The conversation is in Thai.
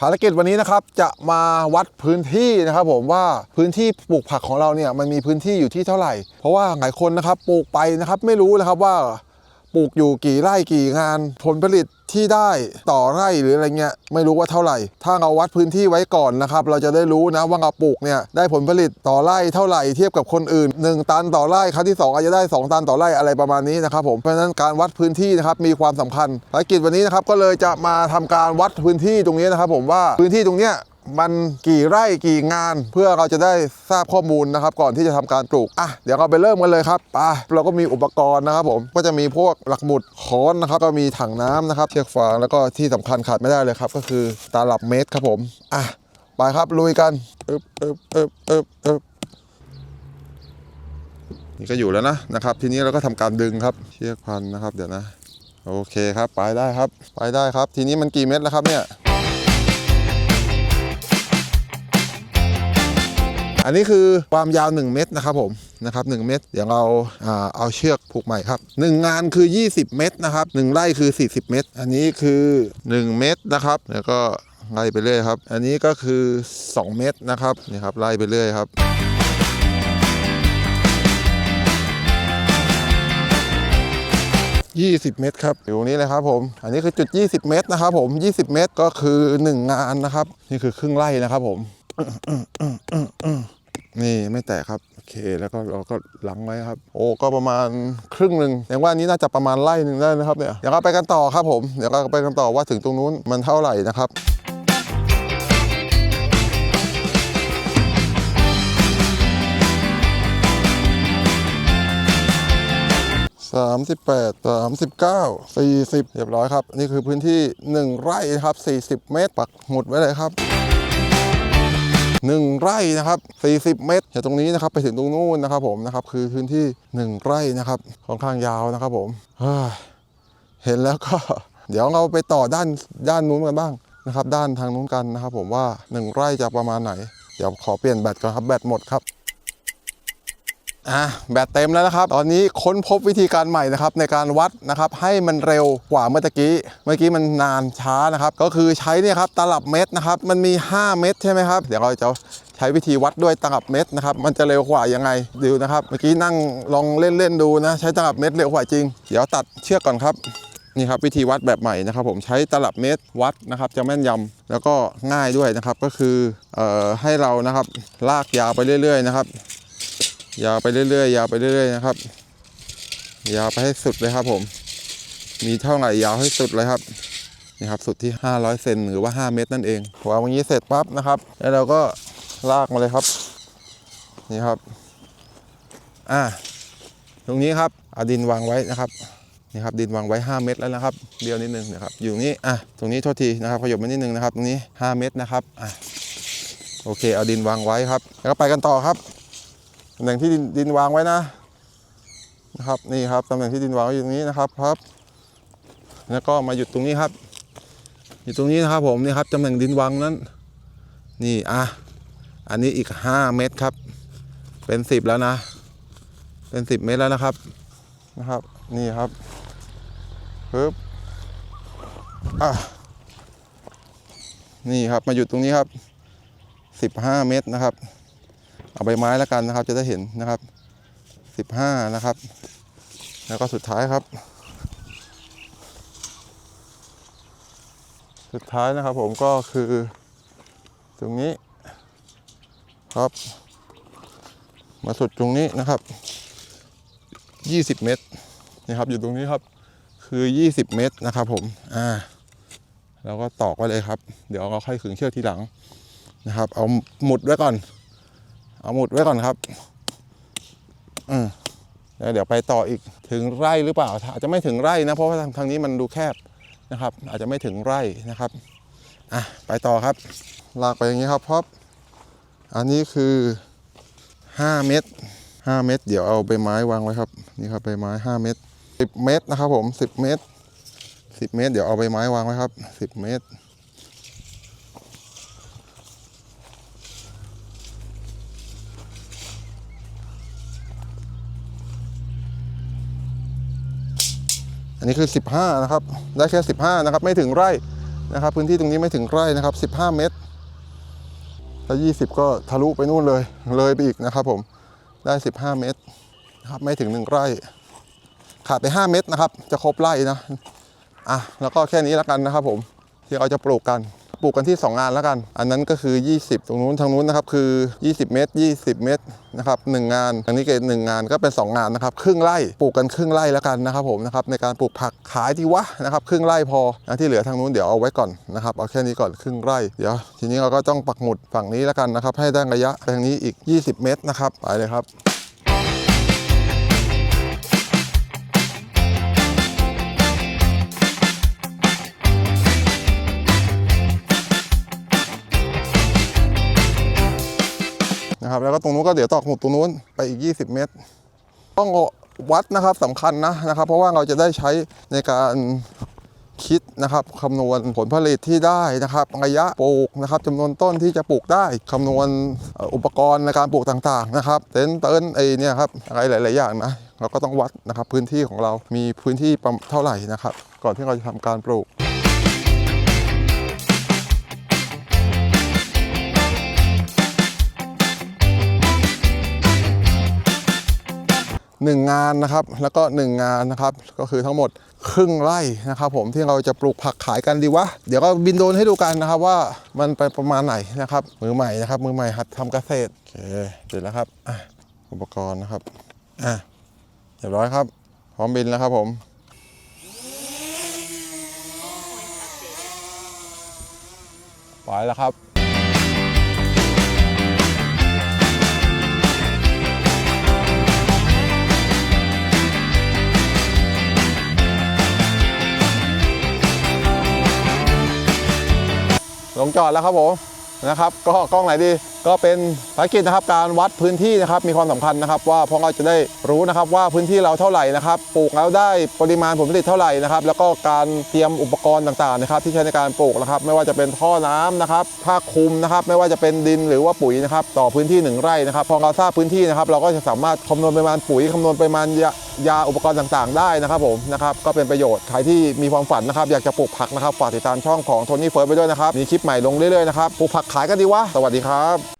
ภารกิจวันนี้นะครับจะมาวัดพื้นที่นะครับผมว่าพื้นที่ปลูกผักของเราเนี่ยมันมีพื้นที่อยู่ที่เท่าไหร่ เพราะว่าหลายคนนะครับปลูกไปนะครับไม่รู้นะครับว่า ปลูกอยู่กี่ไร่กี่งาน ผลผลิตที่ได้ต่อไร่หรืออะไรเงี้ยไม่รู้ว่าเท่าไหร่ ถ้าเราวัดพื้นที่ไว้ก่อนนะครับ เราจะได้รู้นะว่าเราปลูกเนี่ยได้ผลผลิตต่อไร่เท่าไหร่เทียบกับคนอื่น 1 ตันต่อไร่ครั้งที่สองอาจจะได้ 2 ตันต่อไร่อะไรประมาณนี้นะครับผมเพราะฉะนั้นการวัดพื้นที่นะครับมีความสำคัญภารกิจวันนี้นะครับก็เลยจะมาทำการวัดพื้นที่ตรงนี้นะครับผมว่าพื้นที่ตรงเนี้ย มันกี่ไร่กี่งาน เพื่อเราจะได้ทราบข้อมูลนะครับ ก่อนที่จะทำการปลูกอะเดี๋ยวเราไปเริ่มกันเลยครับไปเราก็มีอุปกรณ์นะครับผมก็จะมีพวกหลักหมุดค้อนนะครับ ก็มีถังน้ำนะครับเชือกฟางแล้วก็ที่สำคัญขาดไม่ได้เลยครับ ก็คือตาลับเมตรครับผมอะไปครับลุยกันอึบอึบอึบอึบอึบนี่ก็อยู่แล้วนะนะครับ ทีนี้เราก็ทำการดึงครับเชือกพันนะครับ เดี๋ยวนะ โอเคครับ ไปได้ครับ ไปได้ครับ ทีนี้มันกี่เม็ดแล้วครับเนี่ย อันนี้คือความยาว 1 เมตรนะครับผมนะครับ1เมตร เดี๋ยวเราเอาเชือกผูกใหม่ครับ 1 งานคือ 20 เมตรนะครับ1ไร่คือ 40 เมตร อันนี้คือ 1 เมตรนะครับแล้วก็ไล่ไปเรื่อยครับ อันนี้ก็คือ 2 เมตรนะครับนี่ครับไล่ไปเรื่อยครับ20 เมตรครับอยู่ตรงนี้เลยครับผม อันนี้คือจุด 20 เมตรนะครับผม 20 เมตรก็คือ 1 งานนะครับ นี่คือครึ่งไร่นะครับผม นี่ไม่แตกครับโอเคแล้วก็เราก็หลังไว้ครับ โอ้ก็ประมาณครึ่งหนึ่งแสดงว่านี้น่าจะประมาณไร่หนึ่งได้นะครับเนี่ยเดี๋ยวเราไปกันต่อครับผมเดี๋ยวเราไปกันต่อว่าถึงตรงนู้นมันเท่าไหร่นะครับสามสิบแปดสามสิบเก้าสี่สิบเรียบร้อยครับ นี่คือพื้นที่หนึ่งไร่ครับสี่สิบเมตร ปักหมุดไว้เลยครับ หนึ่งไร่นะครับสี่สิบเมตรจากตรงนี้นะครับไปถึงตรงนู้นนะครับผมนะครับคือพื้นที่หนึ่งไร่นะครับค่อนข้างยาวนะครับผมเห็นแล้วก็ เดี๋ยวเราไปต่อด้านด้านนู้นกันบ้างนะครับ ด้านทางนู้นกันนะครับ ผมว่าหนึ่งไร่จะประมาณไหน เดี๋ยวขอเปลี่ยนแบตก่อนครับแบตหมดครับ อะแบตเต็มแล้วนะครับ ตอนนี้ค้นพบวิธีการใหม่นะครับในการวัดนะครับให้มันเร็วกว่าเมื่อกี้ เมื่อกี้มันนานช้านะครับ ก็คือใช้เนี่ยครับตลับเม็ดนะครับ มันมี 5 เม็ดใช่ไหมครับ เดี๋ยวเราจะใช้วิธีวัดด้วยตลับเม็ดนะครับ มันจะเร็วกว่ายังไงดูนะครับ เมื่อกี้นั่งลองเล่นๆดูนะ ใช้ตลับเม็ดเร็วกว่าจริง เดี๋ยวตัดเชือกก่อนครับนี่ครับวิธีวัดแบบใหม่นะครับ ผมใช้ตลับเมตรวัดนะครับ จะแม่นยำแล้วก็ง่ายด้วยนะครับ ก็คือออให้เรานะครับลากยาวไปเรื่อย ๆ นะครับ ยาวไปเรื่อยๆยาวไปเรื่อยๆนะครับ ยาวไปให้สุดเลยครับผม มีเท่าไหร่ยาวให้สุดเลยครับนี่ครับสุดที่ 500 เซนหรือว่า 5 เมตรนั่นเองวางอย่างนี้เสร็จปั๊บนะครับ แล้วเราก็ลากมาเลยครับ นี่ครับ อ่าตรงนี้ครับเอาดินวางไว้นะครับนี่ครับดินวางไว้ 5 เมตรแล้วนะครับเดียวนิดนึงนะครับ อยู่นี้อะตรงนี้โทษทีนะครับขยบมานิดนึงนะครับ ตรงนี้ 5 เมตรนะครับอะโอเค เอาดินวางไว้ครับ แล้วก็ไปกันต่อครับ ตำแหน่งที่ดินดินวางไว้นะนะครับนี่ครับตำแหน่งที่ดินวางไว้อยู่ตรงนี้นะครับครับ แล้วก็มาหยุดตรงนี้ครับ อยู่ตรงนี้นะครับผมนี่ครับตำแหน่งดินวางนั้น นี่อะอันนี้อีก 5 เมตรครับ เป็น 10 แล้วนะ เป็น 10 เมตรแล้วนะครับนะครับ นี่ครับปึ๊บอะนี่ครับมาหยุดตรงนี้ครับ 15 เมตรนะครับ เอาใบไม้แล้วกันนะครับ จะได้เห็นนะครับ15นะครับ แล้วก็สุดท้ายครับ สุดท้ายนะครับผมก็คือตรงนี้ครับ มาสุดตรงนี้นะครับ20เมตรนี่ครับอยู่ตรงนี้ครับคือ 20 เมตรนะครับผมอ่าแล้วก็ตอกไว้เลยครับ เดี๋ยวเราค่อยขึงเชือกทีหลังนะครับ เอาหมุดไว้ก่อน เอาหมุดไว้ก่อนครับอแล้วเดี๋ยวไปต่ออีกถึงไร่หรือเปล่า อาจจะไม่ถึงไร่นะ เพราะว่าทางทางนี้มันดูแคบนะครับ อาจจะไม่ถึงไร่นะครับอะไปต่อครับ ลากไปอย่างนี้ครับพอบอันนี้คือ 5 เมตร 5 เมตร เดี๋ยวเอาใบไม้วางไว้ครับ นี่ครับใบไม้ 5 เมตร 10 เมตรนะครับผม 10 เมตร 10 เมตร เดี๋ยวเอาใบไม้วางไว้ครับ 10 เมตร นนี้คือ 15 นะครับ ได้แค่ 15 นะครับ ไม่ถึงไร่นะครับ พื้นที่ตรงนี้ไม่ถึงไร่นะครับ 15 เมตรถ้า20 ก็ทะลุไปนู่นเลย เลยไปอีกนะครับ ผม ได้ 15 เมตรนะครับ ไม่ถึง 1 ไร่ ขาดไป 5 เมตรนะครับ จะครบไร่นะ อะ แล้วก็แค่นี้แล้วกันนะครับ ผม ที่เราจะปลูกกัน ปลูกกันที่ 2 งานแล้วกัน อันนั้นก็คือ 20 ตรงนู้นทางนู้นนะครับคือ 20 เมตร 20 เมตรนะครับหนึ่งงานอันนี้เกณฑ์หนึ่งงานก็เป็น 2 งานนะครับครึ่งไร่ปลูกกันครึ่งไร่แล้วกันนะครับผมนะครับในการปลูกผักขายดีวะนะครับครึ่งไร่พอนะที่เหลือทางนู้นเดี๋ยวเอาไว้ก่อนนะครับเอาแค่นี้ก่อนครึ่งไร่เดี๋ยวทีนี้เราก็ต้องปักหมุดฝั่งนี้แล้วกันนะครับให้ได้ระยะทางนี้อีก 20 เมตรนะครับไปเลยครับ นะครับ แล้วก็ตรงนู้นก็เดี๋ยวตอกหมุดตรงนู้นไปอีก 20 เมตร ต้องวัดนะครับสำคัญนะนะครับ เพราะว่าเราจะได้ใช้ในการคิดนะครับคำนวณผลผลิตที่ได้นะครับระยะปลูกนะครับจำนวนต้นที่จะปลูกได้คำนวณอุปกรณ์ในการปลูกต่างๆนะครับเต็นเตินท์ไอเนี่ยครับอะไรหลาย ๆ อย่างนะเราก็ต้องวัดนะครับพื้นที่ของเรามีพื้นที่เท่าไหร่นะครับ ก่อนที่เราจะทำการปลูก หนึ่งงานนะครับ แล้วก็หนึ่งงานนะครับ ก็คือทั้งหมดครึ่งไร่นะครับ ผมที่เราจะปลูกผักขายกันดีวะ เดี๋ยวก็บินโดนให้ดูกันนะครับว่ามันไปประมาณไหนนะครับ มือใหม่นะครับ มือใหม่หัดทำเกษตรโอเคเสร็จแล้วครับอะอุปกรณ์นะครับอะเรียบร้อยครับ พร้อมบินแล้วครับผมไปแล้วครับ งจอดแล้วครับผม นะครับ ก็กล้องไหนดีก็เป็นภารกิจนะครับการวัดพื้นที่นะครับมีความสำคัญนะครับ ว่าพราะเราจะได้รู้นะครับว่าพื้นที่เราเท่าไหร่นะครับปลูกแล้วได้ปริมาณผลผลิตเท่าไหร่นะครับ แล้วก็การเตรียมอุปกรณ์ต่างๆนะครับ ที่ใช้ในการปลูกนะครับ ไม่ว่าจะเป็นท่อน้ำนะครับผ้าคลุมนะครับ ไม่ว่าจะเป็นดินหรือว่าปุ๋ยนะครับต่อพื้นที่หนึ่งไร่นะครับพอเราทราบพื้นที่นะครับเราก็จะสามารถคำนวณปริมาณปุ๋ยคำนวณปริมาณยายาอุปกรณ์ต่างๆ ได้นะครับผมนะครับก็เป็นประโยชน์ใครที่มีความฝันนะครับอยากจะปลูกผักนะครับฝากติดตามช่องของโทนี่เฟิร์สไปด้วยนะครับมีคลิปใหม่ลงเรื่อยๆนะครับปลูกผักขายกันดีวะ สวัสดีครับ